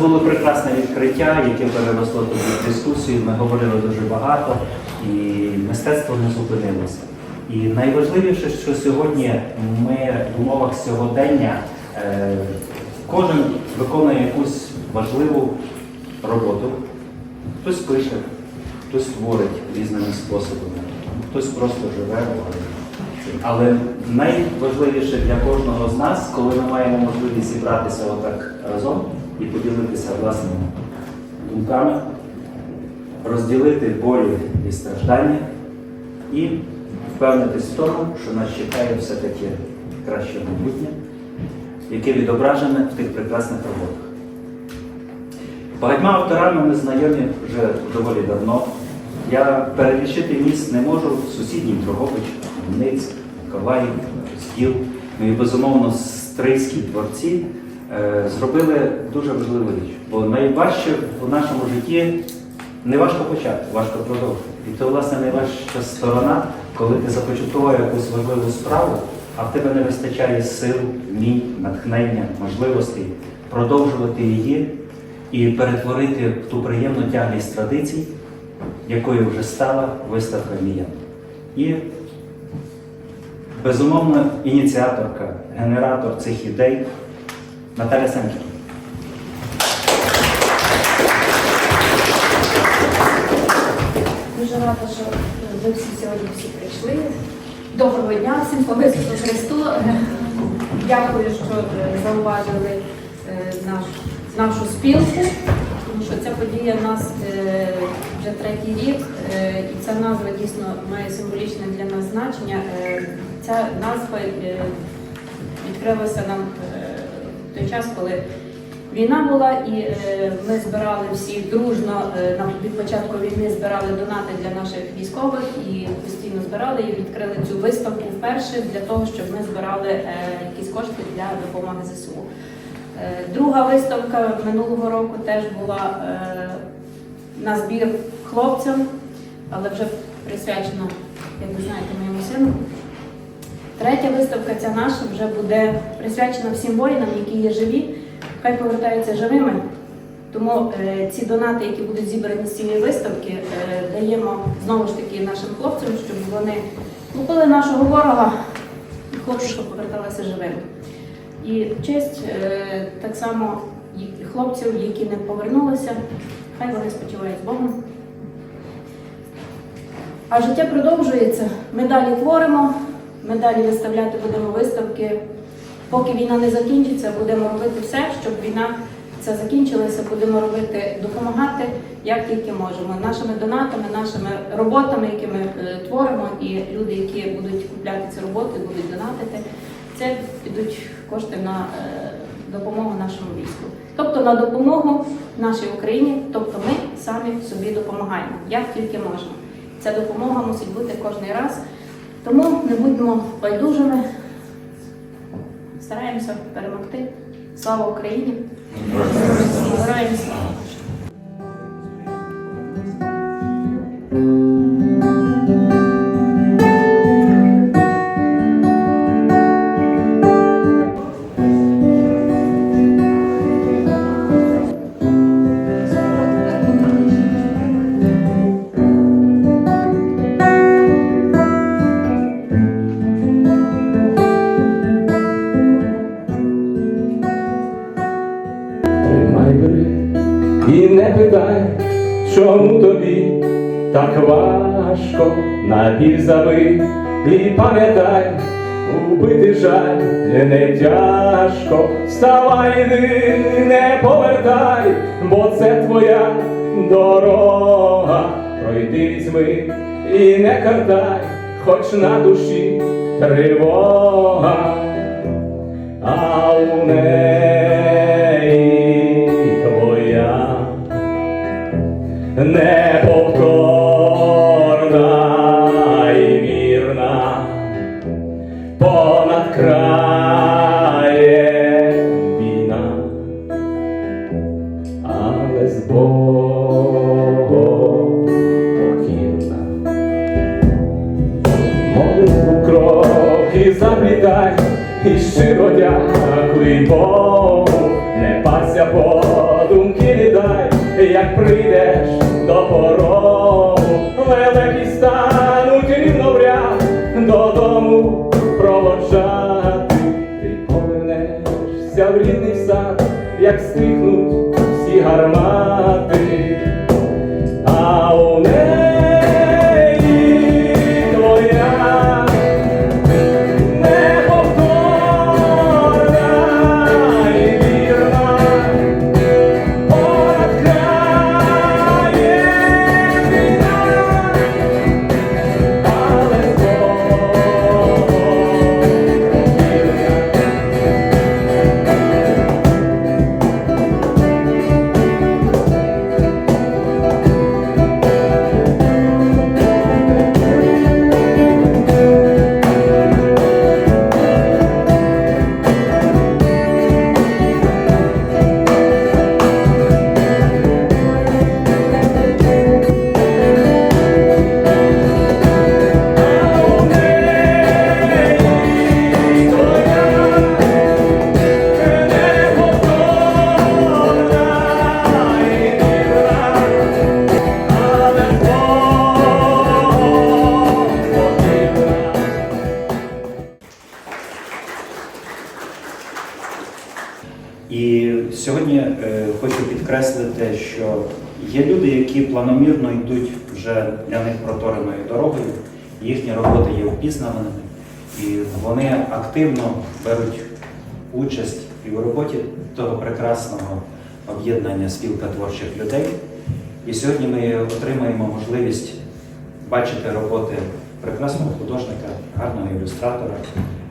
було прекрасне відкриття, яке переросло тоді в дискусію. Ми говорили дуже багато, і мистецтво не зупинилося. І найважливіше, що сьогодні ми в умовах сьогодення е, кожен виконує якусь важливу роботу. Хтось пише, хтось творить різними способами, хтось просто живе. Але найважливіше для кожного з нас, коли ми маємо можливість зібратися отак разом і поділитися власними думками, розділити болі і страждання і впевнитись в тому, що нас чекає все-таки краще майбутнє, яке відображене в тих прекрасних роботах. Багатьма авторами ми знайомі вже доволі давно. Я перелічити міст не можу. Сусідній Дрогобич, Хмельницьк, Миколаїв, Стіл. Ну і безумовно стрийські творці зробили дуже важливу річ. Бо найважче в нашому житті не важко почати, важко продовжити. І це, власне, найважча сторона, коли ти започатковуєш якусь важливу справу, а в тебе не вистачає сил, вмінь, натхнення, можливостей продовжувати її і перетворити в ту приємну тяглість традицій, якою вже стала виставка Мія. І, безумовно, ініціаторка, генератор цих ідей Наталя Семченко. Дуже рада, що ви всі сьогодні всі прийшли. Доброго дня всім по Христу. Дякую, що е, зауважили е, наш, нашу спілку, тому що ця подія в нас е, вже третій рік, і ця назва дійсно має символічне для нас значення. Ця назва відкрилася нам той час, коли Війна була, і е, ми збирали всі дружно е, від початку війни збирали донати для наших військових і постійно збирали і відкрили цю виставку вперше для того, щоб ми збирали е, якісь кошти для допомоги ЗСУ. Друга виставка минулого року теж була на збір хлопцям, але вже присвячена, як ви знаєте, моєму сину. Третя виставка, ця наша, вже буде присвячена всім воїнам, які є живі, хай повертаються живими. Тому е, ці донати, які будуть зібрані з цієї виставки, е, даємо знову ж таки нашим хлопцям, щоб вони купили нашого ворога і хлопчика поверталися живими. І в честь е, так само хлопців, які не повернулися, хай вони спочивають з Богом. А життя продовжується. Ми далі творимо, ми далі виставляти будемо виставки. Поки війна не закінчиться, будемо робити все, щоб війна ця закінчилася. Будемо робити, допомагати як тільки можемо. Нашими донатами, нашими роботами, які ми е, творимо, і люди, які будуть купляти ці роботи, будуть донатити. Це підуть кошти на е, допомогу нашому війську. Тобто на допомогу нашій Україні, тобто ми самі собі допомагаємо, як тільки можемо. Ця допомога мусить бути кожен раз. Тому не будьмо байдужими, стараємося перемогти. Слава Україні! Героям слава! На біль забий, і пам'ятай, убити жаль не тяжко, вставай, іди, не повертай, бо це твоя дорога, пройди візьми і не картай, хоч на душі тривога. А у неї твоя неповторна Christ. Підкреслити, що є люди, які планомірно йдуть вже для них протореною дорогою, їхні роботи є впізнаними, і вони активно беруть участь і в роботі того прекрасного об'єднання спілка творчих людей. І сьогодні ми отримаємо можливість бачити роботи прекрасного художника, гарного ілюстратора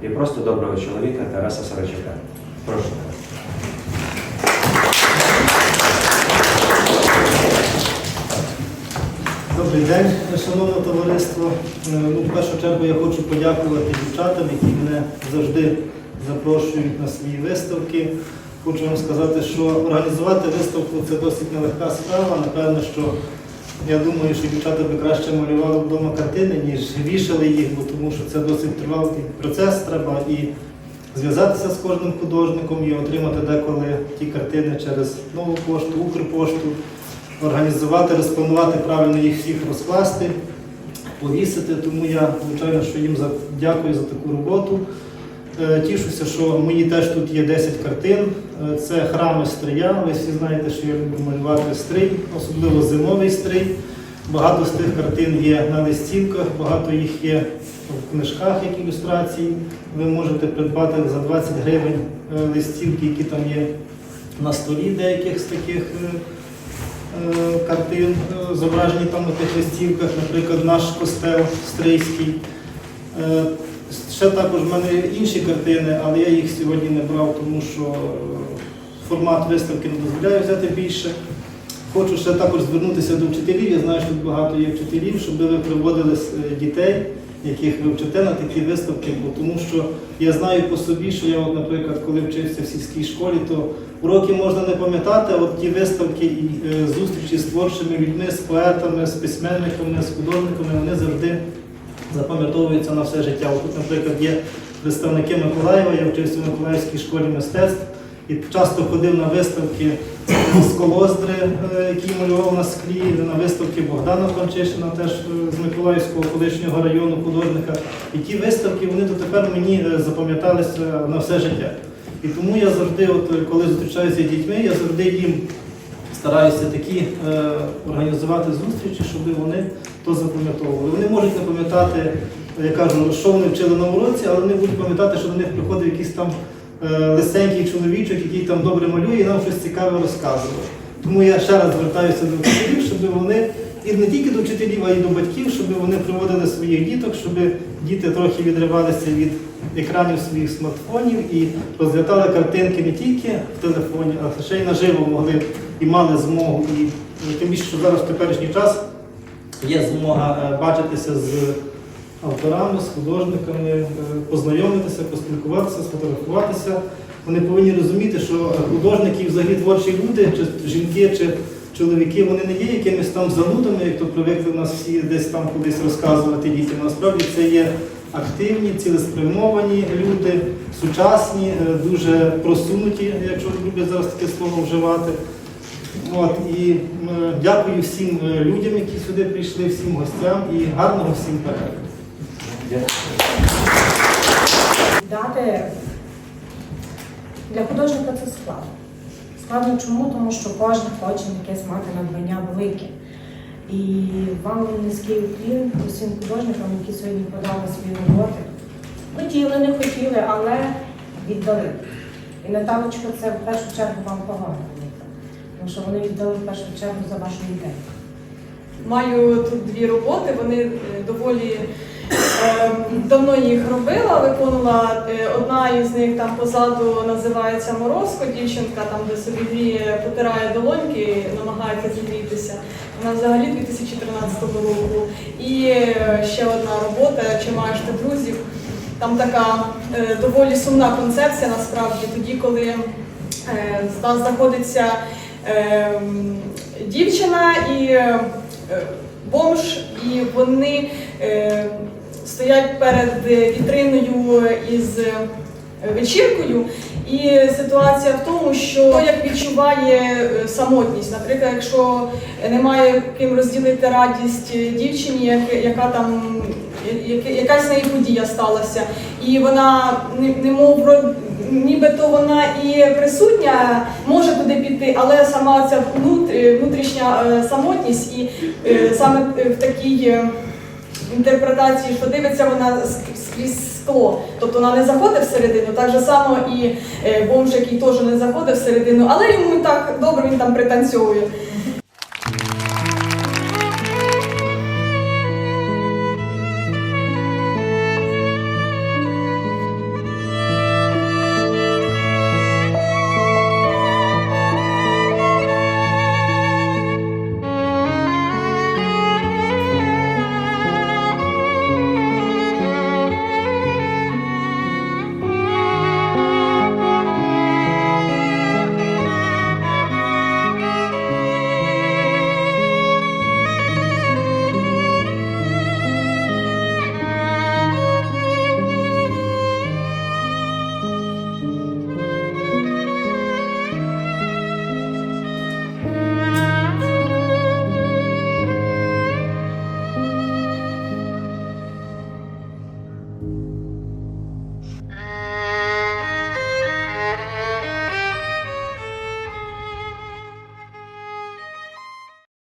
і просто доброго чоловіка Тараса Сорочука. Прошу. Добрий день, шановне товариство. Е, Ну, в першу чергу я хочу подякувати дівчатам, які мене завжди запрошують на свої виставки. Хочу вам сказати, що організувати виставку це досить нелегка справа. Напевно, що я думаю, що дівчата би краще малювали вдома картини, ніж вішали їх, бо тому що це досить тривалий процес. Треба і зв'язатися з кожним художником і отримати деколи ті картини через нову пошту, Укрпошту організувати, розпланувати правильно їх всіх розкласти, повісити. Тому я, звичайно, що їм дякую за таку роботу. Е, Тішуся, що мені теж тут є 10 картин. Е, Це храми стрия. Ви всі знаєте, що я люблю малювати стрий, особливо зимовий стрий. Багато з тих картин є на листівках, багато їх є в книжках, як ілюстрації. Ви можете придбати за 20 гривень е, листівки, які там є на столі деяких з таких картин, е, зображені там на тих листівках, наприклад, наш костел стрийський. Е, Ще також в мене інші картини, але я їх сьогодні не брав, тому що е, формат виставки не дозволяє взяти більше. Хочу ще також звернутися до вчителів. Я знаю, що багато є вчителів, щоб ви приводили е, дітей, яких ви вчите на такі виставки, бо тому що я знаю по собі, що я, от, наприклад, коли вчився в сільській школі, то уроки можна не пам'ятати, а от ті виставки і е, зустрічі з творчими людьми, з поетами, з письменниками, з художниками, вони завжди запам'ятовуються на все життя. От Тут, наприклад, є представники Миколаєва, я вчився в Миколаївській школі мистецтв і часто ходив на виставки з колоздри, е, які малював на склі, на виставки Богдана Франчишина, теж е, з Миколаївського колишнього району художника. І ті виставки вони дотепер мені е, запам'яталися на все життя. І тому я завжди, от, коли зустрічаюся з дітьми, я завжди їм стараюся такі е, організувати зустрічі, щоб вони то запам'ятовували. Вони можуть не пам'ятати, я кажу, що вони вчили на уроці, але вони будуть пам'ятати, що до них приходив якийсь там лисенький чоловічок, який там добре малює і нам щось цікаве розказував. Тому я ще раз звертаюся до вчителів, щоб вони і не тільки до вчителів, а й до батьків, щоб вони приводили своїх діток, щоб діти трохи відривалися від екранів своїх смартфонів і розглядали картинки не тільки в телефоні, а ще й наживо могли і мали змогу. І е, тим більше, що зараз в теперішній час є змога е, бачитися з авторами, з художниками, е, познайомитися, поспілкуватися, сфотографуватися. Вони повинні розуміти, що художники, взагалі творчі люди, чи жінки, чи чоловіки, вони не є якимись там занудами, як то привикли нас всі десь там кудись розказувати дітям. Насправді це є активні, цілеспрямовані люди, сучасні, е, дуже просунуті, якщо люблять зараз таке слово вживати. От, і дякую всім е, людям, які сюди прийшли, всім гостям і гарного всім перегляду. Дати для художника це складно. Складно чому? Тому що кожен хоче якесь мати надбання велике. І вам низький уклін усім художникам, які сьогодні подали свої роботи. Хотіли, не хотіли, але віддали. І Наталочка, це в першу чергу вам повага. Тому що вони віддали в першу чергу за вашу ідею. Маю тут дві роботи, вони е, доволі давно їх робила, виконувала. Е, Одна із них там позаду називається Морозко, дівчинка там, де собі гріє, потирає долоньки, намагається зігрітися. Вона взагалі 2013 року. І е, ще одна робота, чи маєш ти друзів. Там така е, доволі сумна концепція насправді, тоді, коли е, з нас знаходиться е, дівчина і е, бомж, і вони е, стоять перед вітриною із е, вечіркою. І ситуація в тому, що як відчуває е, самотність, наприклад, якщо немає ким розділити радість дівчині, як- яка там якась неї подія сталася, і вона не- немов нібито вона і присутня, може туди піти, але сама ця внут- внутрішня е, самотність і е, саме в такій е, інтерпретації, що дивиться вона ск- скрізь скло. Тобто вона не заходить всередину, так же само і е, бомж, який теж не заходить всередину, але йому так добре він там пританцьовує.